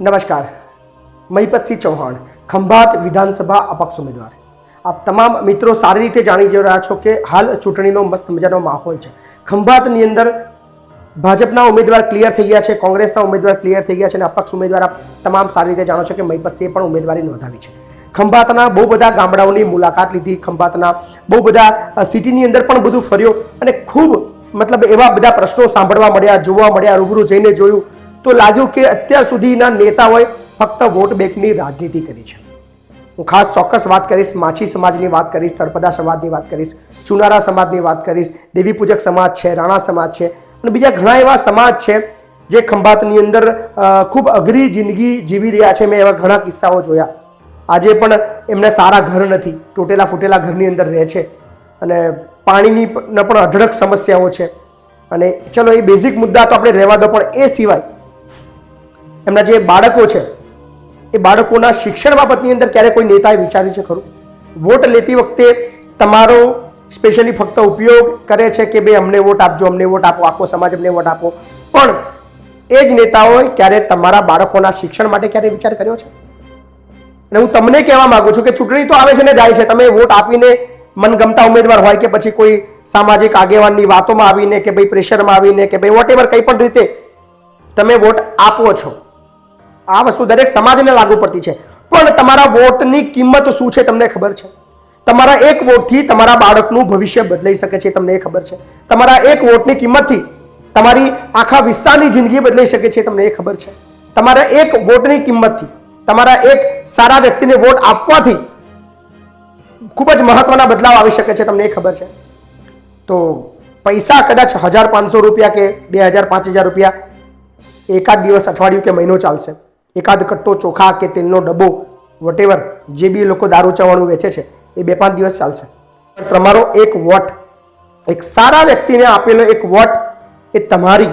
નમસ્કાર. મહિપતસિંહ ચૌહાણ, ખંભાત વિધાનસભા અપક્ષ ઉમેદવાર. આપ તમામ મિત્રો સારી રીતે જાણી રહ્યા છો કે હાલ ચૂંટણીનો મસ્ત મજાનો માહોલ છે. ખંભાતની અંદર ભાજપના ઉમેદવાર ક્લિયર થઈ ગયા છે, કોંગ્રેસના ઉમેદવાર ક્લિયર થઈ ગયા છે અને અપક્ષ ઉમેદવાર આપ તમામ સારી રીતે જાણો છો કે મહિપતસિંહે પણ ઉમેદવારી નોંધાવી છે. ખંભાતના બહુ બધા ગામડાઓની મુલાકાત લીધી, ખંભાતના બહુ બધા સિટીની અંદર પણ બધું ફર્યો અને ખૂબ મતલબ એવા બધા પ્રશ્નો સાંભળવા મળ્યા, જોવા મળ્યા, રૂબરૂ જઈને જોયું. તો લાગ્યું કે અત્યાર સુધીના નેતાઓએ ફક્ત વોટ બેંકની રાજનીતિ કરી છે. હું ખાસ ચોક્કસ વાત કરીશ, માછી સમાજની વાત કરીશ, તળપદા સમાજની વાત કરીશ, ચુનારા સમાજની વાત કરીશ, દેવી પૂજક સમાજ છે, રાણા સમાજ છે અને બીજા ઘણા એવા સમાજ છે જે ખંભાતની અંદર ખૂબ અઘરી જિંદગી જીવી રહ્યા છે. મેં એવા ઘણા કિસ્સાઓ જોયા. આજે પણ એમને સારા ઘર નથી, તૂટેલા ફૂટેલા ઘરની અંદર રહે છે અને પાણીની પણ અઢળક સમસ્યાઓ છે. અને ચલો, એ બેઝિક મુદ્દા તો આપણે રહેવા દો, પણ એ સિવાય એમના જે બાળકો છે, એ બાળકોના શિક્ષણ બાબતની અંદર ક્યારે કોઈ નેતાએ વિચાર્યું છે ખરું? વોટ લેતી વખતે તમારો સ્પેશિયલી ફક્ત ઉપયોગ કરે છે કે ભાઈ અમને વોટ આપજો, અમને વોટ આપો, આખો સમાજ અમને વોટ આપો? પણ એ જ નેતાઓએ ક્યારે તમારા બાળકોના શિક્ષણ માટે ક્યારે વિચાર કર્યો છે? અને હું તમને કહેવા માગું છું કે ચૂંટણી તો આવે છે ને જાય છે. તમે વોટ આપીને મનગમતા ઉમેદવાર હોય કે પછી કોઈ સામાજિક આગેવાનની વાતોમાં આવીને કે ભાઈ પ્રેશરમાં આવીને કે ભાઈ વોટ એવર કંઈ પણ રીતે તમે વોટ આપો છો આ વસ્તુ દરેક સમાજને લાગુ પડતી છે. પણ તમારા વોટની કિંમત શું છે તમને ખબર છે? તમારા એક વોટથી તમારા બાળકનું ભવિષ્ય બદલાઈ શકે છે, તમને એ ખબર છે. તમારા એક વોટની કિંમતથી તમારી આખા વિસ્તારની જિંદગી બદલાઈ શકે છે, તમને એ ખબર છે. તમારા એક વોટની કિંમતથી તમારા એક સારા વ્યક્તિને વોટ આપવાથી ખૂબ જ મહત્વના બદલાવ આવી શકે છે, તમને એ ખબર છે. તો પૈસા કદાચ હજાર પાંચસો રૂપિયા કે બે હજાર, પાંચ હજાર રૂપિયા એકાદ દિવસ અઠવાડિયું કે મહિનો ચાલશે. એકાદ કટ્ટો ચોખા કે તેલનો ડબ્બો વટેવર જે બી લોકો દારૂ ચવાણું વેચે છે, એ બે પાંચ દિવસ ચાલશે. પણ તમારો એક વોટ, એક સારા વ્યક્તિને આપેલો એક વોટ એ તમારી,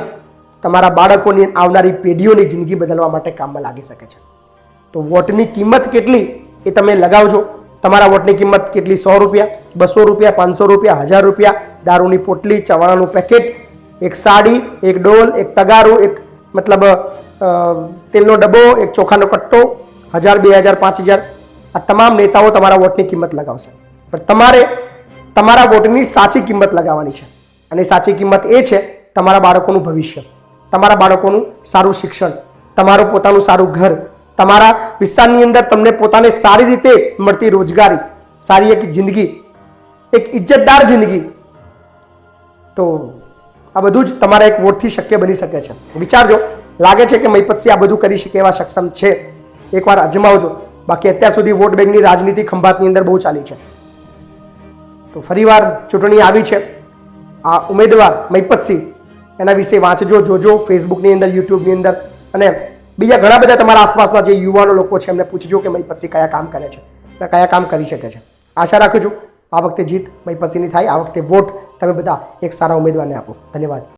તમારા બાળકોની આવનારી પેઢીઓની જિંદગી બદલવા માટે કામમાં લાગી શકે છે. તો વોટની કિંમત કેટલી એ તમે લગાવજો. તમારા વોટની કિંમત કેટલી? સો રૂપિયા, બસો રૂપિયા, પાંચસો રૂપિયા, હજાર રૂપિયા, દારૂની પોટલી, ચવાણાનું પેકેટ, એક સાડી, એક ડોલ, એક તગારું, એક મતલબ તેલનો ડબ્બો, એક ચોખાનો કટ્ટો, હજાર, બે હજાર, પાંચ હજાર, આ તમામ નેતાઓ તમારા વોટની કિંમત લગાવશે. પણ તમારે તમારા વોટની સાચી કિંમત લગાવવાની છે. અને સાચી કિંમત એ છે તમારા બાળકોનું ભવિષ્ય. તમારા બાળકોનું સારું શિક્ષણ, તમારું પોતાનું સારું ઘર, તમારા વિસ્તારની અંદર તમને પોતાને સારી રીતે મળતી રોજગારી, સારી એક જિંદગી, એક ઇજ્જતદાર જિંદગી. તો આ બધું જ તમારા એક વોટથી શક્ય બની શકે છે. વિચારજો. લાગે છે કે મહિપતસિંહ આ બધું કરી શકે એવા સક્ષમ છે. એકવાર અજમાવજો. બાકી અત્યાર સુધી વોટ બેંકની રાજનીતિ ખંભાતની અંદર બહુ ચાલી છે. તો ફરીવાર ચૂંટણી આવી છે. આ ઉમેદવાર મહિપતસિંહ, એના વિશે વાંચજો, જોજો, ફેસબુકની અંદર, યુટ્યુબની અંદર. અને બીજા ઘણા બધા તમારા આસપાસના જે યુવાનો લોકો છે, એમને પૂછજો કે મહિપતસિંહ કયા કામ કરે છે. કયા કામ કરી શકે છે. આશા રાખું છું, આ વખતે જીત મહિપતસિંહની થાય, આ વખતે વોટ તમે બધા એક સારા ઉમેદવારને આપો. ધન્યવાદ.